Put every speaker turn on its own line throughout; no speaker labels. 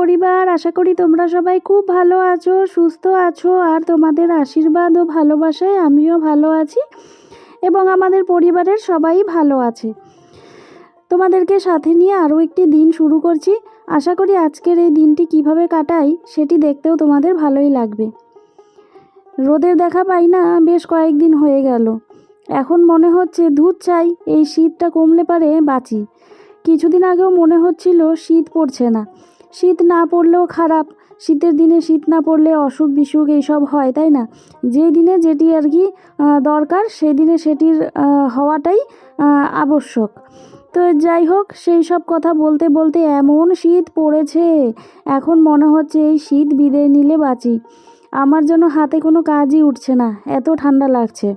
পরিবার, আশা করি তোমরা সবাই খুব ভালো আছো, সুস্থ আছো, আর তোমাদের আশীর্বাদ ও ভালোবাসায় আমিও ভালো আছি এবং আমাদের পরিবারের সবাই ভালো আছে। তোমাদেরকে সাথে নিয়ে আরও একটি দিন শুরু করছি। আশা করি আজকের এই দিনটি কীভাবে কাটাই সেটি দেখতেও তোমাদের ভালোই লাগবে। রোদের দেখা পাই না, বেশ কয়েকদিন হয়ে গেল। এখন মনে হচ্ছে দুধ চাই, এই শীতটা কমলে পারে বাঁচি। কিছুদিন আগেও মনে হচ্ছিল শীত পড়ছে না। শীত না পড়লেও খারাপ। শীতের দিনে শীত না পড়লে অসুখ বিসুখ এইসব হয়, তাই না? যেই দিনে যেটি আর কি দরকার, সেই দিনে সেটির হওয়াটাই আবশ্যক। তো যাই হোক, সেই সব কথা বলতে বলতে এমন শীত পড়েছে, এখন মনে হচ্ছে এই শীত বিদায় নিলে বাঁচি। আমার যেন হাতে কোনো কাজই উঠছে না, এত ঠান্ডা লাগছে।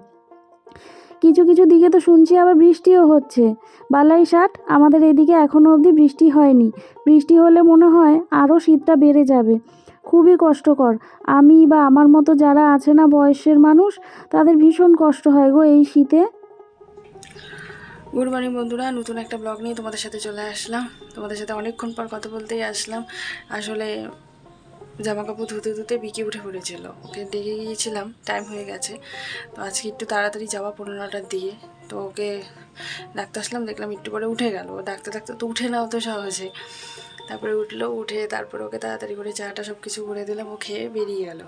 কিছু কিছু দিকে তো শুনছি আবার বৃষ্টিও হচ্ছে। বালাই ষাট, আমাদের এদিকে এখনও অবধি বৃষ্টি হয়নি। বৃষ্টি হলে মনে হয় আরও শীতটা বেড়ে যাবে। খুবই কষ্টকর। আমি বা আমার মতো যারা আছে না বয়সের মানুষ, তাদের ভীষণ কষ্ট হয় গো এই শীতে।
গুড মর্নিং বন্ধুরা, নতুন একটা ব্লগ নিয়ে তোমাদের সাথে চলে আসলাম। তোমাদের সাথে অনেকক্ষণ পর কথা বলতেই আসলাম। আসলে জামা কাপড় ধুতে ধুতে বিকে উঠে পড়েছিল। ওকে ডেকে গিয়েছিলাম টাইম হয়ে গেছে। তো আজকে একটু তাড়াতাড়ি যাওয়া পনেরোটার দিয়ে তো ওকে ডাকতে আসলাম, দেখলাম একটু পরে উঠে গেল। ডাকতে ডাকতে তো উঠে না তো সহজে। তারপরে উঠল, উঠে তারপরে ওকে তাড়াতাড়ি করে চাটা সব কিছু করে দিলাম, ও খেয়ে বেরিয়ে গেল।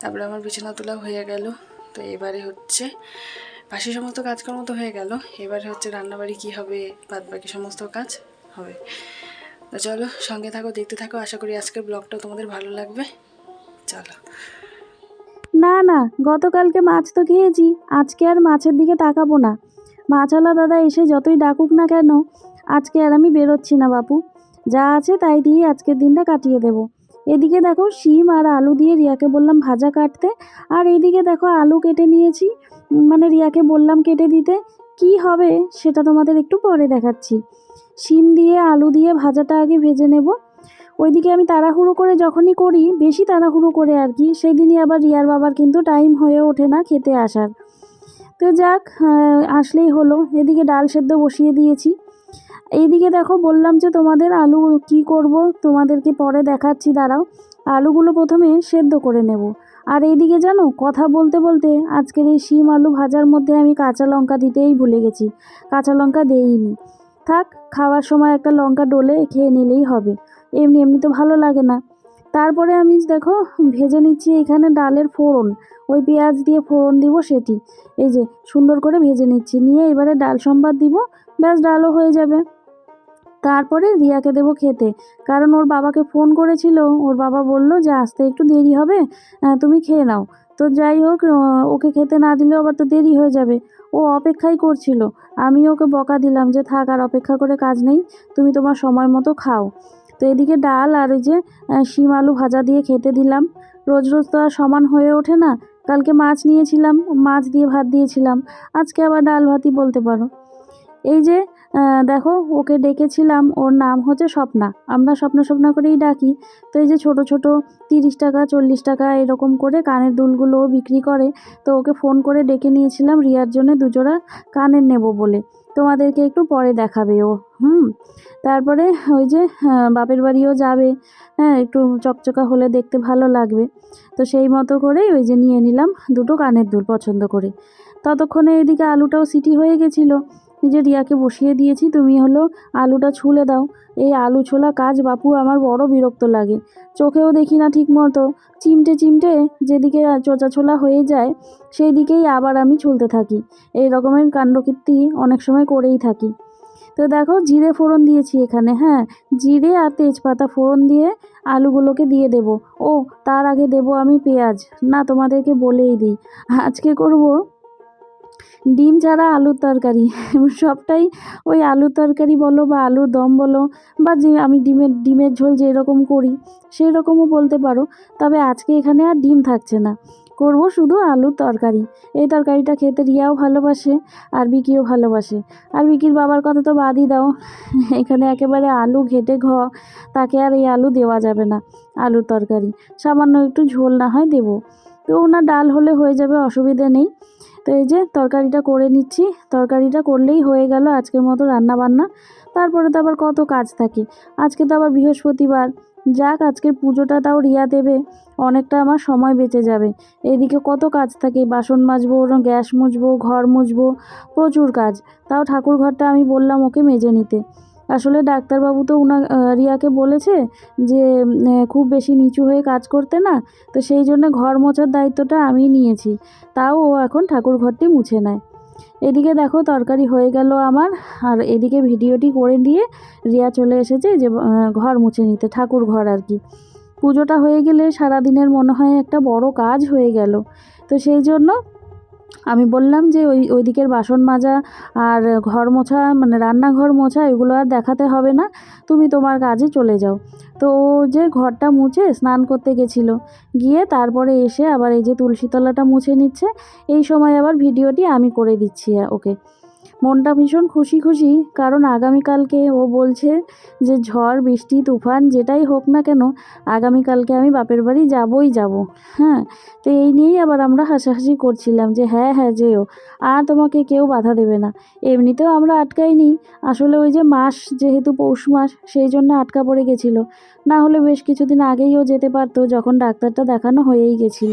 তারপরে আমার বিছানা তোলা হয়ে গেল। তো এবারে হচ্ছে, বাসি সমস্ত কাজকর্ম তো হয়ে গেল। এবারে হচ্ছে রান্নাবাড়ি কী হবে বাদ বাকি সমস্ত কাজ হবে। তো চলো সঙ্গে থাকো, দেখতে থাকো। আশা করি আজকের ব্লগটা তোমাদের ভালো লাগবে। চলো।
না না, গতকালকে মাছ তো খেয়েছি। আজকে আর মাছের দিকে তাকাবো না। মাছওয়ালা দাদা এসে যতই ডাকুক না কেন, আজকে আর আমি বেরোচ্ছি না বাপু। যা আছে তাই দিয়ে আজকের দিনটা কাটিয়ে দেব। এদিকে দেখো শিম আর আলু দিয়ে রিয়াকে বললাম ভাজা কাটতে। আর এদিকে দেখো আলু কেটে নিয়েছি। মানে রিয়াকে বললাম কেটে দিতে। কি হবে সেটা তোমাদের একটু পরে দেখাচ্ছি। শিম দিয়ে আলু দিয়ে ভাজাটা আগে ভেজে নেব। ওইদিকে আমি তাড়াহুড়ো করে যখনই করি, বেশি তাড়াহুড়ো করে আর কি সেই দিনই আবার রিয়ার বাবার কিন্তু টাইম হয়ে ওঠে না খেতে আসার। তো যাক আসলেই হলো। এদিকে ডাল সেদ্ধ বসিয়ে দিয়েছি। এইদিকে দেখো বললাম যে তোমাদের আলু কি করব, তোমাদেরকে পরে দেখাচ্ছি, দাঁড়াও। আলুগুলো প্রথমে সেদ্ধ করে নেব। আর এইদিকে জানো, কথা বলতে বলতে আজকের এই শিম আলু ভাজার মধ্যে আমি কাঁচা লঙ্কা দিতেই ভুলে গেছি। কাঁচা লঙ্কা দেইনি। থাক, খাওয়ার সময় একটা লঙ্কা ডলে খেয়ে নিলেই হবে। এমনি এমনি তো ভালো লাগে না। তারপরে আমি দেখো, ভেজে নিচ্ছি এখানে ডালের ফোড়ন। ওই পেঁয়াজ দিয়ে ফোড়ন দিব সেটি। এই যে, সুন্দর করে ভেজে নিচ্ছি। নিয়ে এবারে ডাল সম্বাদ দিব, ব্যাস ডালও হয়ে যাবে। তারপরে রিয়াকে দেবো খেতে। কারণ ওর বাবাকে ফোন করেছিল। ওর বাবা বলল যে, আসতে একটু দেরি হবে তুমি খেয়ে নাও। তো যাই হোক ওকে খেতে না দিলেও আবার তো দেরি হয়ে যাবে। ও অপেক্ষাই করছিল। আমি ওকে বকা দিলাম যে, থাক, আর অপেক্ষা করে কাজ নেই, তুমি তোমার সময় মতো খাও। তো এদিকে ডাল আর ওই যে শিম আলু ভাজা দিয়ে খেতে দিলাম। রোজ রোজ তো আর সমান হয়ে ওঠে না। কালকে মাছ নিয়েছিলাম, মাছ দিয়ে ভাত দিয়েছিলাম। আজকে আবার ডাল ভাতই বলতে পারো। এই যে দেখো, ওকে ডেকেছিলাম। ওর নাম হচ্ছে স্বপ্না। আমরা স্বপ্ন স্বপ্না করেই ডাকি। তো এই যে ছোট ছোট তিরিশ টাকা, চল্লিশ টাকা এরকম করে কানের দুলগুলোও বিক্রি করে, তো ওকে ফোন করে ডেকে নিয়েছিলাম, রিয়ার জন্য দুজোড়া কানের নেব বলে। তোমাদেরকে একটু পরে দেখাবে ও। হুম? তারপরে ওই যে বাপের বাড়িও যাবে। হ্যাঁ একটু চকচকা হলে দেখতে ভালো লাগবে। তো সেই মতো করেই ওই যে নিয়ে নিলাম দুটো কানের দুল পছন্দ করে। ততক্ষণে এদিকে আলুটাও সিটি হয়ে গেছিল। যে রিয়াকে বসিয়ে দিয়েছি, তুমি হলো আলুটা ছুলে দাও। এই আলু ছোলা কাজ, বাপু, আমার বড় বিরক্ত লাগে। চোখেও দেখি না ঠিক মতো। চিমটে চিমটে যেদিকে চোচা ছোলা হয়ে যায় সেই দিকেই আবার আমি ছুলতে থাকি। এই রকমের কাণ্ডকীর্তি অনেক সময় করেই থাকি। তো দেখো, জিরে ফোড়ন দিয়েছি এখানে হ্যাঁ। জিরে আর তেজপাতা ফোড়ন দিয়ে আলুগুলোকে দিয়ে দেব। ও, তার আগে দেব আমি পেঁয়াজ। না, তোমাদেরকে বলেই দিই। আজকে করব ডিম ছাড়া আলুর তরকারি। সবটাই ওই আলুর তরকারি বলো বা আলুর দম বলো বা যে আমি ডিমের ডিমের ঝোল যেরকম করি সেই রকমও বলতে পারো। তবে আজকে এখানে আর ডিম থাকছে না। করব শুধু আলুর তরকারি। এই তরকারিটা খেতে রিয়াও ভালোবাসে আর বিকিও ভালোবাসে। আর বিকির বাবার কথা তো বাদই দাও। এখানে একেবারে আলু ঘেটে ঘ, তাকে আর এই আলু দেওয়া যাবে না। আলুর তরকারি। সামান্য একটু ঝোল না হয় দেবো। তো ওনার ডাল হলে হয়ে যাবে, অসুবিধে নেই। তো এই যে তরকারিটা করে নিচ্ছি। তরকারিটা করলেই হয়ে গেল আজকের মতো রান্না বান্না তারপরে তো আবার কত কাজ থাকে। আজকে তো আবার বৃহস্পতিবার। যাক, আজকের পুজোটা তাও রিয়া দেবে। অনেকটা আমার সময় বেঁচে যাবে। এদিকে কত কাজ থাকে। বাসন মাজবো, গ্যাস মুছবো, ঘর মুছবো, প্রচুর কাজ। তাও ঠাকুর ঘরটা আমি বললাম ওকে মেজে নিতে। আসলে ডাক্তারবাবু তো উনা রিয়াকে বলেছে যে খুব বেশি নিচু হয়ে কাজ করতে না। তো সেই জন্য ঘর মোছার দায়িত্বটা আমি নিয়েছি। তাও ও এখন ঠাকুর ঘরটি মুছে নেয়। এদিকে দেখো তরকারি হয়ে গেল আমার। আর এদিকে ভিডিওটি করে দিয়ে রিয়া চলে এসেছে যে ঘর মুছে নিতে, ঠাকুর ঘর আর কি। পুজোটা হয়ে গেলে সারাদিনের মনে হয় একটা বড় কাজ হয়ে গেল। তো সেই জন্য আমি বললাম যে ওই ওই দিকের বাসন মাজা আর ঘর মোছা মানে রান্নাঘর মোছা, এগুলো আর দেখাতে হবে না। তুমি তোমার কাজে চলে যাও। তো ও যে ঘরটা মুছে স্নান করতে গেছিল। গিয়ে তারপরে এসে আবার এই যে তুলসীতলাটা মুছে নিচ্ছে। এই সময় আবার ভিডিওটি আমি করে দিচ্ছি ওকে। মনটা ভীষণ খুশি খুশি, কারণ আগামীকালকে ও বলছে যে ঝড়, বৃষ্টি, তুফান, যেটাই হোক না কেন, আগামীকালকে আমি বাপের বাড়ি যাবই যাব। হ্যাঁ তো এই নিয়েই আবার আমরা হাসাহাসি করছিলাম যে হ্যাঁ হ্যাঁ যেও। আর তোমাকে কেউ বাধা দেবে না। এমনিতেও আমরা আটকাই আটকাইনি। আসলে ওই যে মাস, যেহেতু পৌষ মাস, সেই জন্য আটকা পড়ে গেছিল। না হলে বেশ কিছুদিন আগেই ও যেতে পারতো, যখন ডাক্তারটা দেখানো হয়েই গেছিল।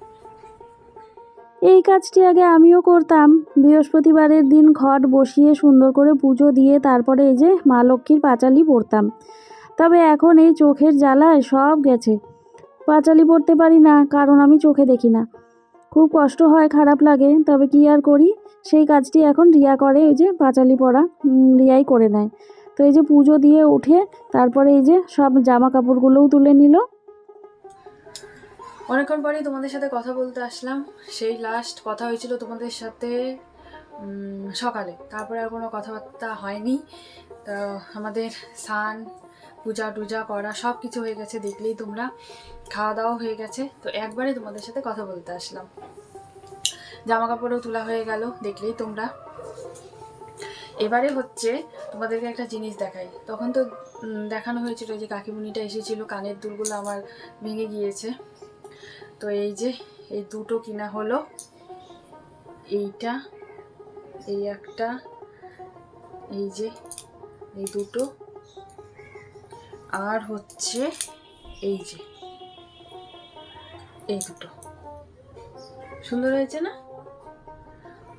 এই কাজটি আগে আমিও করতাম। বৃহস্পতিবারের দিন ঘট বসিয়ে সুন্দর করে পুজো দিয়ে তারপরে এই যে মা লক্ষ্মীর পাঁচালি পড়তাম। তবে এখন এই চোখের জ্বালায় সব গেছে। পাঁচালি পড়তে পারি না কারণ আমি চোখে দেখি না। খুব কষ্ট হয় খারাপ লাগে তবে কি আর করি? সেই কাজটি এখন রিয়া করে এই যে পাঁচালি উম, রিয়াই করে নেয়। তো এই যে পুজো দিয়ে উঠে তারপরে এই যে সব জামা কাপড়গুলোও তুলে নিল।
অনেকক্ষণ পরেই তোমাদের সাথে কথা বলতে আসলাম। সেই লাস্ট কথা হয়েছিল তোমাদের সাথে সকালে। তারপরে আর কোনো কথাবার্তা হয়নি। তো আমাদের স্নান, পূজা টুজা করা সব কিছু হয়ে গেছে, দেখলেই তোমরা। খাওয়া দাওয়া হয়ে গেছে। তো একবারে তোমাদের সাথে কথা বলতে আসলাম। জামা কাপড়ও তোলা হয়ে গেল, দেখলেই তোমরা। এবারে হচ্ছে তোমাদেরকে একটা জিনিস দেখাই। তখন তো দেখানো হয়েছিল যে কাকিমুনিটা এসেছিল, কানের দুলগুলো আমার ভেঙে গিয়েছে। তো এই যে, এই দুটো কিনা হলো। এইটা, এই একটা, এই যে, এই দুটো। আর হচ্ছে এই যে, এই দুটো। সুন্দর হয়েছে না?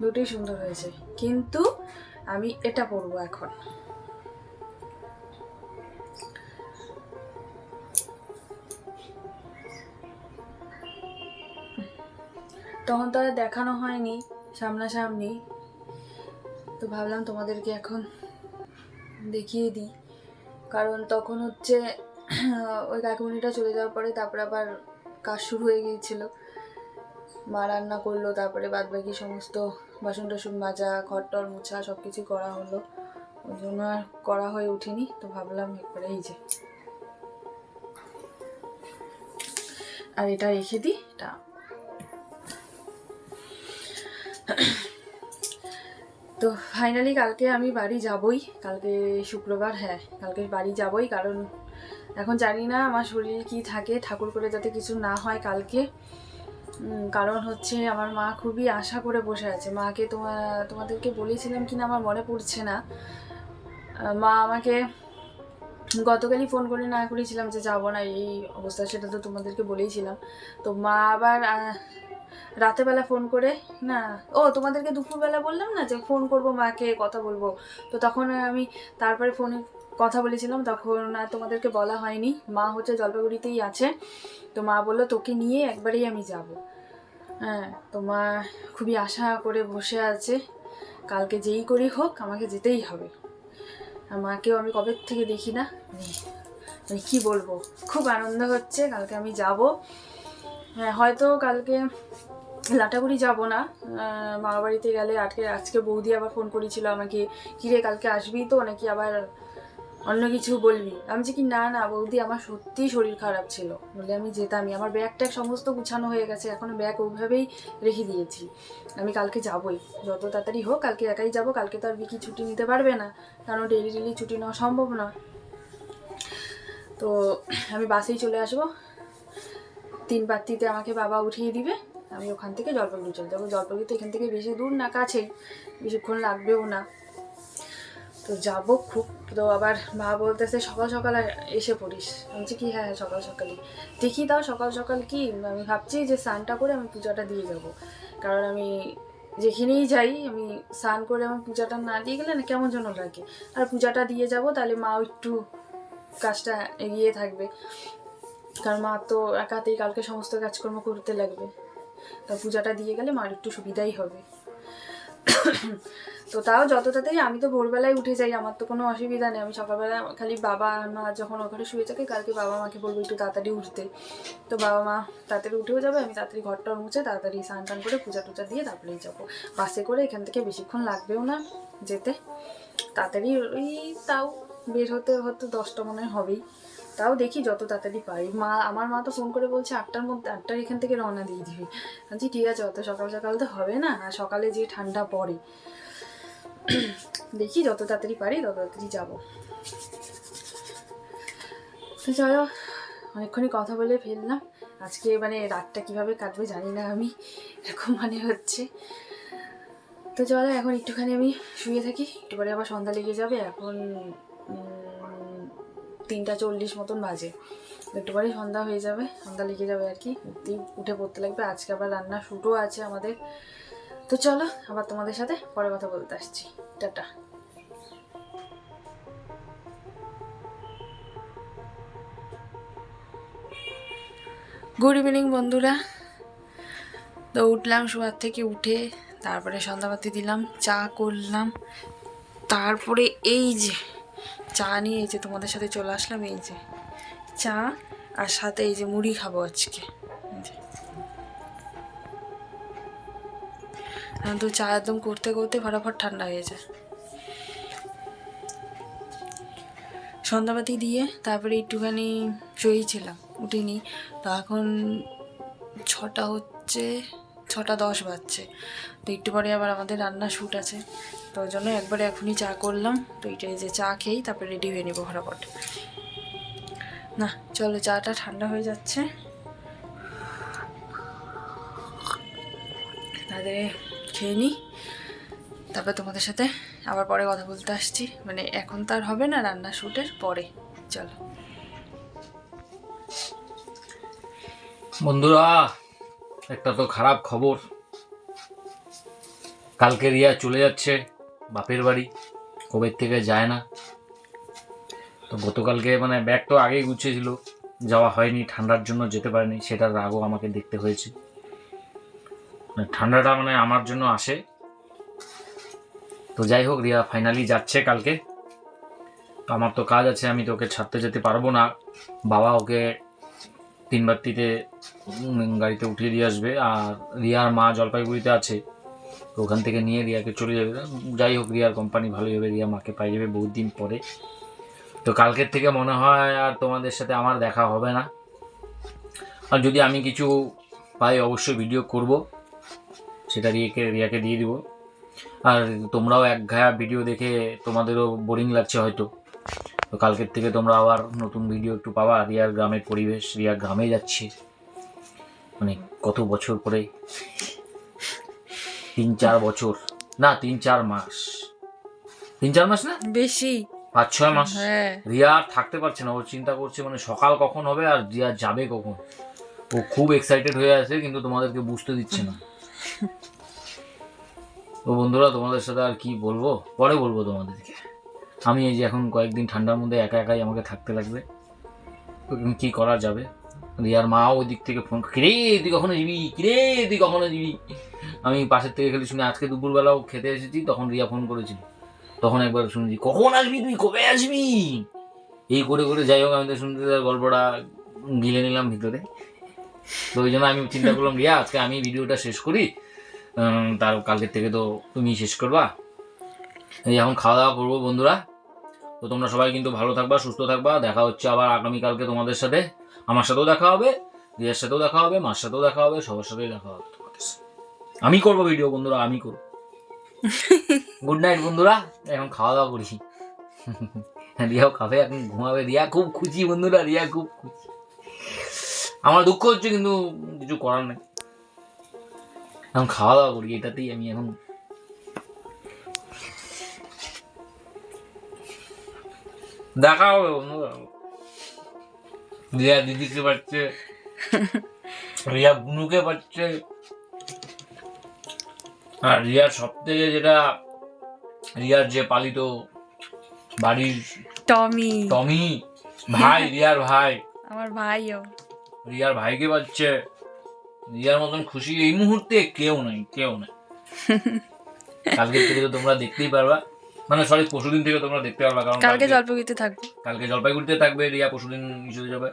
দুটোই সুন্দর হয়েছে। কিন্তু আমি এটা পরবো এখন। তখন তো আর দেখানো হয়নি, সামনাসামনি। তো ভাবলাম তোমাদেরকে এখন দেখিয়ে দিই। কারণ তখন হচ্ছে, ওই কাকুমনিটা চলে যাওয়ার পরে তারপরে আবার কাজ শুরু হয়ে গিয়েছিল। মা রান্না করল, তারপরে বাদ বাকি সমস্ত বাসন টাসন মাজা ঘর টর মোছা সব কিছু করা হলো। ওই জন্য আর করা হয়ে ওঠেনি, তো ভাবলাম একবারে এই যে। আর এটা রেখে দিই, এটা তো ফাইনালি কালকে আমি বাড়ি যাবই। কালকে শুক্রবার হ্যাঁ কালকে বাড়ি যাবই কারণ এখন জানি না আমার শরীর কি থাকে, ঠাকুর করে যাতে কিছু না হয় কালকে। কারণ হচ্ছে আমার মা খুবই আশা করে বসে আছে। মাকে তোমার তোমাদেরকে বলেছিলাম কিনা আমার মনে পড়ছে না। মা আমাকে গতকালই ফোন করে না করেছিলাম যে যাব না, এই অবস্থা সেটা তো তোমাদেরকে বলেইছিলাম। তো মা আবার রাতেবেলা ফোন করে, না, ও তোমাদেরকে দুপুরবেলা বললাম না যে ফোন করব, মাকে কথা বলব। তো তখন আমি তারপরে ফোনে কথা বলেছিলাম, তখন আর তোমাদেরকে বলা হয়নি। মা হচ্ছে জলপাইগুড়িতেই আছে। তো মা বলল, তোকে নিয়ে একবারেই আমি যাব। হ্যাঁ তো মা খুবই আশা করে বসে আছে। কালকে যেই করি হোক, আমাকে যেতেই হবে। মাকেও আমি কবে থেকে দেখি না? মানে কী বলব? খুব আনন্দ হচ্ছে, কালকে আমি যাব। হ্যাঁ হয়তো কালকে লাটাগুড়ি যাব না। মামা বাড়িতে গেলে আজকে আজকে বৌদি আবার ফোন করেছিল আমাকে, কিরে, কালকে আসবি তো? নাকি আবার অন্য কিছু বলবি? আমি যে কি, না না, বৌদি, আমার সত্যিই শরীর খারাপ ছিল। বলে আমি যেতামই। আমার ব্যাগ ট্যাগ সমস্ত গুছানো হয়ে গেছে, এখনও ব্যাগ ওইভাবেই রেখে দিয়েছি। আমি কালকে যাবই। যত তাড়াতাড়ি হোক, কালকে একাই যাব, কালকে তো আর বিকি ছুটি নিতে পারবে না। কারণ ডেলি ডেলি ছুটি নেওয়া সম্ভব না তো আমি বাসেই চলে আসব। তিন পাত্তিতে আমাকে বাবা উঠিয়ে দিবে আমি ওখান থেকে জলপাইগুড়ি চলে যাব। জলপাইগুড়ি তো এখান থেকে বেশি দূর না কাছেই বেশিক্ষণ লাগবেও না। তো যাব খুব তো আবার মা বলতেছে সকাল সকাল এসে পড়িস। বলছি কি হ্যাঁ হ্যাঁ, সকাল সকালই। দেখি তাও সকাল সকাল কি? আমি ভাবছি যে স্নানটা করে আমি পূজাটা দিয়ে যাব। কারণ আমি যেখানেই যাই আমি স্নান করে আমার পূজাটা না দিয়ে গেলে না কেমন যেন লাগে। আর পূজাটা দিয়ে যাব তাহলে মাও একটু কাজটা এগিয়ে থাকবে। কারণ মা তো একাতেই কালকে সমস্ত কাজকর্ম করতে লাগবে। তা পূজাটা দিয়ে গেলে মার একটু সুবিধাই হবে। তো তাও যত তাড়াতাড়ি আমি তো ভোরবেলায় উঠে যাই, আমার তো কোনো অসুবিধা নেই। আমি সকালবেলা খালি বাবা মা যখন ওখানে শুয়ে থাকে, কালকে বাবা মাকে বলব একটু তাড়াতাড়ি উঠতে। তো বাবা মা তাড়াতাড়ি উঠেও যাবে, আমি তাড়াতাড়ি ঘরটা মুছে তাড়াতাড়ি স্নান টান করে পূজা টুজা দিয়ে তারপরেই যাব। বাসে করে এখান থেকে বেশিক্ষণ লাগবেও না যেতে। তাড়াতাড়ি ওই তাও বের হতে হতে দশটা মনে হয় হবেই। তাও দেখি যত তাড়াতাড়ি পারি। মা, আমার মা তো ফোন করে বলছে আটটার মধ্যে, আটটার এখান থেকে রওনা দিয়ে দিবি। বলছি, ঠিক আছে, অত সকাল সকাল তো হবে না, আর সকালে যে ঠান্ডা পড়ে। দেখি যত তাড়াতাড়ি পারি, তত তাড়াতাড়ি যাব। তো চলো অনেকক্ষণই কথা বলে ফেললাম। আজকে মানে রাতটা কীভাবে কাটবে জানি না আমি। এরকম মানে হচ্ছে। তো চলো, এখন একটুখানি আমি শুয়ে থাকি। একটু পরে আবার সন্ধ্যা লেগে যাবে। এখন তিনটা চল্লিশ মতন বাজে। একটু পরে সন্ধ্যা হয়ে যাবে, সন্ধ্যা লেগে যাবে আর কি। উঠতেই উঠে পড়তে লাগবে। আজকে আবার রান্না শুটও আছে আমাদের। তো চলো, আবার তোমাদের সাথে পরে কথা বলতে আসছি। টাটা। গুড ইভিনিং বন্ধুরা। তো উঠলাম শোয়ার থেকে উঠে তারপরে সন্ধ্যাবাতি দিলাম, চা করলাম। তারপরে এই যে চা নিয়ে এই যে তোমাদের সাথে চলে আসলাম, এই যে চা আর সাথে এই যে মুড়ি খাব আজকে। তো চা একদম করতে করতে ফটাফট ঠান্ডা হয়ে যায়। সন্ধ্যাবাতি দিয়ে তারপরে একটুখানি শুয়েছিলাম, উঠিনি। তো এখন ছটা হচ্ছে, ছটা দশ বাজছে। তো একটু পরে আবার আমাদের রান্না শ্যুট আছে। তো ওই জন্য একবারে এখনই চা করলাম। তো এইটাই যে চা খেয়েই তারপরে রেডি হয়ে নেব ফটাফট। না, চলো চাটা ঠান্ডা হয়ে যাচ্ছে। তাদের খেয়ে নিই তারপরে তোমাদের সাথে আবার পরে কথা বলতে আসছি। মানে এখন তো আর হবে না রান্না শ্যুটের পরে। চলো।
বন্ধুরা, একটা তো খারাপ খবর। কালকে রিয়া চলে যাচ্ছে। বাপের বাড়ি কবে থেকে যায় না। তো গতকালকে মানে ব্যাগ তো আগেই গুছিয়েছিল, যাওয়া হয়নি, ঠান্ডার জন্য যেতে পারেনি, সেটার রাগও আমাকে দেখতে হয়েছে। মানে ঠান্ডাটা মানে আমার জন্য আসে। তো যাই হোক, রিয়া ফাইনালি যাচ্ছে কালকে। আমার তো কাজ আছে, আমি তো ওকে ছাড়তে যেতে পারব না। বাবা ওকে তিন গাড়িতে উঠিয়ে দিয়ে আসবে। আর রিয়ার মা জলপাইগুড়িতে আছে। তো ওখান থেকে নিয়ে রিয়াকে চলে যাবে। যাই হোক, রিয়ার কোম্পানি ভালোই হবে, রিয়া মাকে পাই যাবে বহুত দিন পরে। তো কালকের থেকে মনে হয় আর তোমাদের সাথে আমার দেখা হবে না। আর যদি আমি কিছু পাই, অবশ্যই ভিডিও করব। সেটা রিয়াকে রিয়াকে দিয়ে দিব। আর তোমরাও এক ঘায়া ভিডিও দেখে তোমাদেরও বোরিং লাগছে হয়তো। তো কালকের থেকে তোমরা আবার নতুন ভিডিও একটু পাবা। রিয়ার গ্রামের পরিবেশ, রিয়া গ্রামে যাচ্ছে। মানে কত বছর পরে তিন চার বছর। না তিন চার মাস। তিন চার মাস না?
বেশি।
পাঁচ ছয় মাস।
হ্যাঁ।
রিয়া আর থাকতে পারছে না ও চিন্তা করছে মানে সকাল কখন হবে আর রিয়া যাবে কখন? ও খুব এক্সাইটেড হয়ে আছে কিন্তু তোমাদেরকে বুঝতে দিচ্ছে না। তো বন্ধুরা তোমাদের সাথে আর কি বলব? পরে বলব তোমাদেরকে। আমি এই যে এখন কয়েকদিন ঠান্ডার মধ্যে একা একাই আমাকে থাকতে লাগবে। কি করা যাবে? রিয়ার মা ওই দিক থেকে ফোন কিরে তুই কখনো যাবি কিরে তুই কখনো যাবি আমি পাশের থেকে খালি শুনে আজকে দুপুরবেলাও খেতে এসেছি, তখন রিয়া ফোন করেছিল। তখন একবার শুনেছি কখন আসবি তুই? কবে আসবি? এই করে করে যাই হোক, আমি তো শুনতে তার গল্পটা গিলে নিলাম ভিতরে। তো ওই জন্য আমি চিন্তা করলাম, রিয়া, আজকে আমি ভিডিওটা শেষ করি। তার কালকের থেকে তো তুমি শেষ করবা। এই এখন খাওয়া দাওয়া করব বন্ধুরা। তো তোমরা সবাই কিন্তু ভালো থাকবা, সুস্থ থাকবা। দেখা হচ্ছে আবার আগামীকালকে তোমাদের সাথে। আমার সাথেও দেখা হবে, রিয়ার সাথেও দেখা হবে, মার সাথেও দেখা হবে, সবার সাথেই দেখা হবে। আমি করব ভিডিও বন্ধুরা, আমি করব। গুড নাইট বন্ধুরা। এখন খাওয়া দাওয়া করি রিয়াও খাবে, এখন ঘুমাবে। রিয়া খুব খুশি, বন্ধুরা, রিয়া খুব খুশি। আমার দুঃখ হচ্ছে, কিন্তু কিছু করার নেই। এখন খাওয়া দাওয়া করি, এটাতেই আমি এখন। দেখা হবে, বন্ধুরা। রিয়া দিদিকে পাচ্ছে, রিয়া বুনুকে পাচ্ছে। আর রিয়ার সব থেকে যেটা রিয়ার যে পালিত বাড়ির
টমি।
টমি ভাই রিয়ার ভাই।
আমার ভাইও।
রিয়ার ভাইকে পাচ্ছে? রিয়ার মতন খুশি এই মুহূর্তে কেউ নাই কেউ নাই। কালকে থেকে তো তোমরা দেখতেই পারবা। মানে সরি পরশুদিন থেকে তোমরা দেখতে পারবা কারণ কালকে
জলপাইগুড়িতে থাকব।
কালকে জলপাইগুড়িতে থাকবে রিয়া পরশুদিন ইস্যুতে যাবে।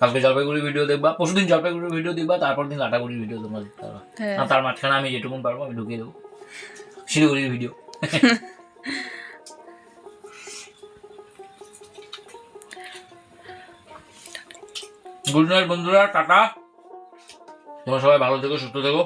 কালকে জলপাইগুড়ি ভিডিও দেখবা পরশুদিন জলপাইগুড়ির ভিডিও দেখবা তারপর দিন লাটাগুড়ির ভিডিও তোমরা দেখতে পারবা।
হ্যাঁ।
আর তার মাঝখানে আমি যেটুকুন পারব আমি ঢুকিয়ে দেবো। শিলিগুড়ির ভিডিও গুড নাইট বন্ধুরা টাটা। তোমরা সবাই ভালো থেকো সুস্থ থেকো।